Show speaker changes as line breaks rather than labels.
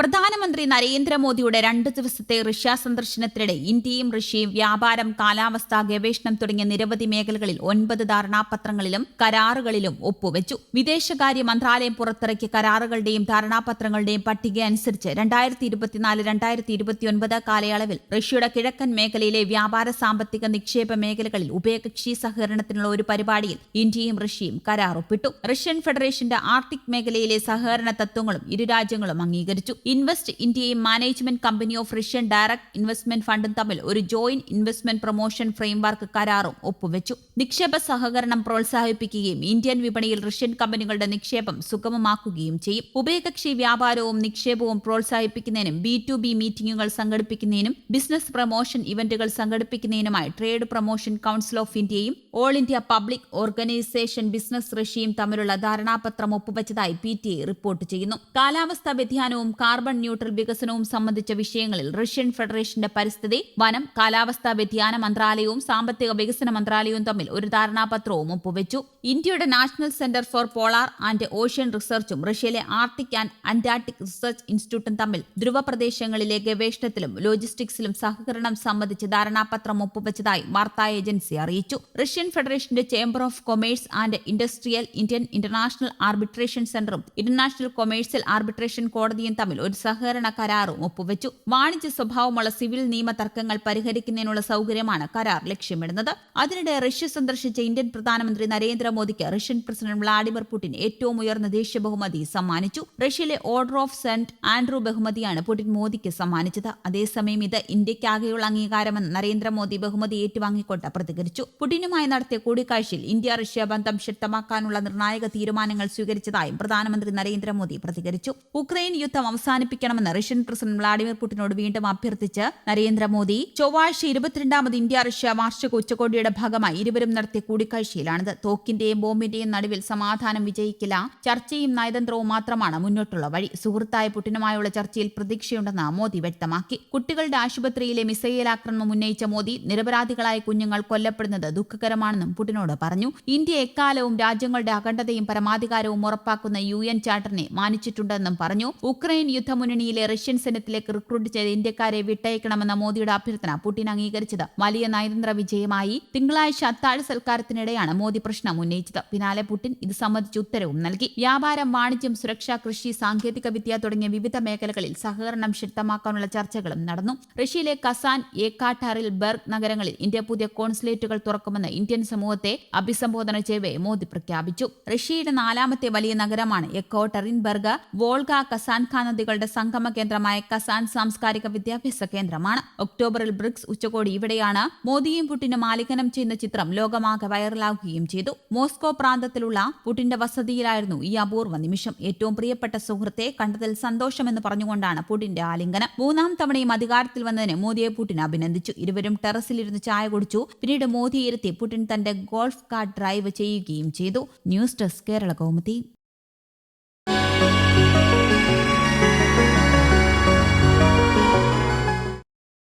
പ്രധാനമന്ത്രി നരേന്ദ്രമോദിയുടെ രണ്ട് ദിവസത്തെ റഷ്യ സന്ദർശനത്തിനിടെ ഇന്ത്യയും റഷ്യയും വ്യാപാരം കാലാവസ്ഥ ഗവേഷണം തുടങ്ങിയ നിരവധി മേഖലകളിൽ ഒൻപത് ധാരണാപത്രങ്ങളിലും കരാറുകളിലും ഒപ്പുവെച്ചു. വിദേശകാര്യ മന്ത്രാലയം പുറത്തിറക്കിയ കരാറുകളുടെയും ധാരണാപത്രങ്ങളുടെയും പട്ടിക അനുസരിച്ച് രണ്ടായിരത്തി ഇരുപത്തിനാല് രണ്ടായിരത്തി ഇരുപത്തിയൊൻപത് കാലയളവിൽ റഷ്യയുടെ കിഴക്കൻ മേഖലയിലെ വ്യാപാര സാമ്പത്തിക നിക്ഷേപ മേഖലകളിൽ ഉഭയകക്ഷി സഹകരണത്തിനുള്ള ഒരു പരിപാടിയിൽ ഇന്ത്യയും റഷ്യയും കരാർ ഒപ്പിട്ടു റഷ്യൻ ഫെഡറേഷന്റെ ആർട്ടിക് മേഖലയിലെ സഹകരണ തത്വങ്ങളും ഇരു രാജ്യങ്ങളും അംഗീകരിച്ചു. ഇൻവെസ്റ്റ് ഇന്ത്യയും management company of Russian direct investment ഫണ്ടും തമ്മിൽ ഒരു ജോയിന്റ് ഇൻവെസ്റ്റ്മെന്റ് പ്രൊമോഷൻ ഫ്രെയിംവർക്ക് കരാറും ഒപ്പുവെച്ചു. നിക്ഷേപ സഹകരണം പ്രോത്സാഹിപ്പിക്കുകയും ഇന്ത്യൻ വിപണിയിൽ റഷ്യൻ കമ്പനികളുടെ നിക്ഷേപം സുഗമമാക്കുകയും ചെയ്യും. ഉഭയകക്ഷി വ്യാപാരവും നിക്ഷേപവും പ്രോത്സാഹിപ്പിക്കുന്നതിനും ബി ടു ബി മീറ്റിംഗുകൾ സംഘടിപ്പിക്കുന്നതിനും ബിസിനസ് പ്രൊമോഷൻ ഇവന്റുകൾ സംഘടിപ്പിക്കുന്നതിനുമായി ട്രേഡ് പ്രൊമോഷൻ കൌൺസിൽ ഓഫ് ഇന്ത്യയും all India public organisation business റഷ്യയും തമ്മിലുള്ള ധാരണാപത്രം ഒപ്പുവച്ചതായി പി ടി റിപ്പോർട്ട് ചെയ്യുന്നു. കാലാവസ്ഥാ വ്യതിയാനവും കാർബൺ ന്യൂട്രൽ വികസനവും സംബന്ധിച്ച വിഷയങ്ങളിൽ റഷ്യൻ ഫെഡറേഷന്റെ പരിസ്ഥിതി വനം കാലാവസ്ഥാ വ്യതിയാന മന്ത്രാലയവും സാമ്പത്തിക വികസന മന്ത്രാലയവും തമ്മിൽ ഒരു ധാരണാപത്രവും ഒപ്പുവെച്ചു. ഇന്ത്യയുടെ national centre for polar and ocean റിസർച്ചും റഷ്യയിലെ ആർട്ടിക് ആൻഡ് അന്റാർട്ടിക് റിസർച്ച് ഇൻസ്റ്റിറ്റ്യൂട്ടും തമ്മിൽ ധ്രുവ പ്രദേശങ്ങളിലെ ഗവേഷണത്തിലും ലോജിസ്റ്റിക്സിലും സഹകരണം സംബന്ധിച്ച് ധാരണാപത്രം ഒപ്പുവെച്ചതായി വാർത്താ ഏജൻസി അറിയിച്ചു. റഷ്യൻ ഫെഡറേഷന്റെ chamber of commerce and industrial Indian international arbitration സെന്ററും ഇന്റർനാഷണൽ കൊമേഴ്സ്യൽ ആർബിട്രേഷൻ കോടതിയും തമ്മിൽ ഒരു സഹകരണ കരാറും ഒപ്പുവെച്ചു. വാണിജ്യ സ്വഭാവമുള്ള സിവിൽ നിയമ തർക്കങ്ങൾ പരിഹരിക്കുന്നതിനുള്ള സൗകര്യമാണ് കരാർ ലക്ഷ്യമിടുന്നത്. അതിനിടെ റഷ്യ സന്ദർശിച്ച ഇന്ത്യൻ പ്രധാനമന്ത്രി നരേന്ദ്രമോദിക്ക് റഷ്യൻ പ്രസിഡന്റ് വ്ളാഡിമിർ പുടിൻ ഏറ്റവും ഉയർന്ന ദേശീയ ബഹുമതി സമ്മാനിച്ചു. റഷ്യയിലെ ഓർഡർ ഓഫ് സെന്റ് ആൻഡ്രൂ ബഹുമതിയാണ് പുടിൻ മോദിക്ക് സമ്മാനിച്ചത്. അതേസമയം ഇത് ഇന്ത്യക്കാകെയുള്ള അംഗീകാരമെന്ന് നരേന്ദ്രമോദി ബഹുമതി ഏറ്റുവാങ്ങിക്കൊണ്ട് പ്രതികരിച്ചു. പുടിനുമായി നടത്തിയ കൂടിക്കാഴ്ചയിൽ ഇന്ത്യ റഷ്യ ബന്ധം ശക്തമാക്കാനുള്ള നിർണായക തീരുമാനങ്ങൾ സ്വീകരിച്ചതായും പ്രധാനമന്ത്രി നരേന്ദ്രമോദി പ്രതികരിച്ചു. ഉക്രൈൻ യുദ്ധം അവസാനിപ്പിക്കണമെന്ന് റഷ്യൻ പ്രസിഡന്റ് വ്ളാഡിമിർ പുടിനോട് വീണ്ടും അഭ്യർത്ഥിച്ച് നരേന്ദ്രമോദി ചൊവ്വാഴ്ച ഇരുപത്തിരണ്ടാമത് ഇന്ത്യ റഷ്യ വാർഷിക ഉച്ചകോടിയുടെ ഭാഗമായി ഇരുവരും നടത്തിയ കൂടിക്കാഴ്ചയിലാണിത്. തോക്കിന്റെയും ബോംബിന്റെയും നടുവിൽ സമാധാനം വിജയിക്കില്ല. ചർച്ചയും നയതന്ത്രവും മാത്രമാണ് മുന്നോട്ടുള്ള വഴി. സുഹൃത്തായ പുടിനുമായുള്ള ചർച്ചയിൽ പ്രതീക്ഷയുണ്ടെന്ന് മോദി വ്യക്തമാക്കി. കുട്ടികളുടെ ആശുപത്രിയിലെ മിസൈൽ ആക്രമണം ഉന്നയിച്ച മോദി നിരപരാധികളായ കുഞ്ഞുങ്ങൾ കൊല്ലപ്പെടുന്നത് ദുഃഖകരമാണെന്നും പുടിനോട് പറഞ്ഞു. ഇന്ത്യ എക്കാലവും രാജ്യങ്ങളുടെ അഖണ്ഡതയും പരമാധികാരവും ഉറപ്പാക്കുന്ന യു എൻ ചാർട്ടറിനെ മാനിച്ചിട്ടുണ്ടെന്നും പറഞ്ഞു. ഉക്രൈൻ യുദ്ധമുന്നണിയിലെ റഷ്യൻ സൈന്യത്തിലേക്ക് റിക്രൂട്ട് ചെയ്ത ഇന്ത്യക്കാരെ വിട്ടയക്കണമെന്ന മോദിയുടെ അഭ്യർത്ഥന പുടിൻ അംഗീകരിച്ചത്. വലിയ നയതന്ത്ര വിജയമായി തിങ്കളാഴ്ച അത്താഴ സൽക്കാരത്തിനിടെയാണ് മോദി പ്രശ്നം ഉന്നയിച്ചത്. പിന്നാലെ പുടിൻ ഇത് സംബന്ധിച്ച് ഉത്തരവും നൽകി. വ്യാപാരം വാണിജ്യം സുരക്ഷ കൃഷി സാങ്കേതിക വിദ്യ തുടങ്ങിയ വിവിധ മേഖലകളിൽ സഹകരണം ശക്തമാക്കാനുള്ള ചർച്ചകളും നടന്നു. റഷ്യയിലെ കസാൻ ഏക്കാട്ടാറിൽ ബർഗ് നഗരങ്ങളിൽ ഇന്ത്യ പുതിയ കോൺസുലേറ്റുകൾ തുറക്കുമെന്ന് ഇന്ത്യൻ സമൂഹത്തെ അഭിസംബോധന ചെയ്യവേ മോദി പ്രഖ്യാപിച്ചു. റഷ്യയുടെ നാലാമത്തെ വലിയ നഗരമാണ് എക്കോട്ടറിൻബർഗ് വോൾഗ കസാൻഖാ നദികളുടെ സംഗമ കേന്ദ്രമായ കസാൻ സാംസ്കാരിക വിദ്യാഭ്യാസ കേന്ദ്രമാണ്. ഒക്ടോബറിൽ ബ്രിക്സ് ഉച്ചകോടി ഇവിടെയാണ്. മോദിയും പുടിനും ആലിംഗനം ചെയ്യുന്ന ചിത്രം ലോകമാകെ വൈറലാകുകയും ചെയ്തു. മോസ്കോ പ്രാന്തത്തിലുള്ള പുടിന്റെ വസതിയിലായിരുന്നു ഈ അപൂർവ നിമിഷം. ഏറ്റവും പ്രിയപ്പെട്ട സുഹൃത്തെ കണ്ടതിൽ സന്തോഷമെന്ന് പറഞ്ഞുകൊണ്ടാണ് പുടിന്റെ ആലിംഗനം. മൂന്നാം തവണയും അധികാരത്തിൽ വന്നതിന് മോദിയെ പുടിൻ അഭിനന്ദിച്ചു. ഇരുവരും ടെറസിലിരുന്ന് ചായ കുടിച്ചു. പിന്നീട് മോദിയെ ഇരുത്തി പുടിൻ തന്റെ ഗോൾഫ് കാർ ഡ്രൈവ് ചെയ്യുകയും ചെയ്തു. News desk Kerala Kaumudi.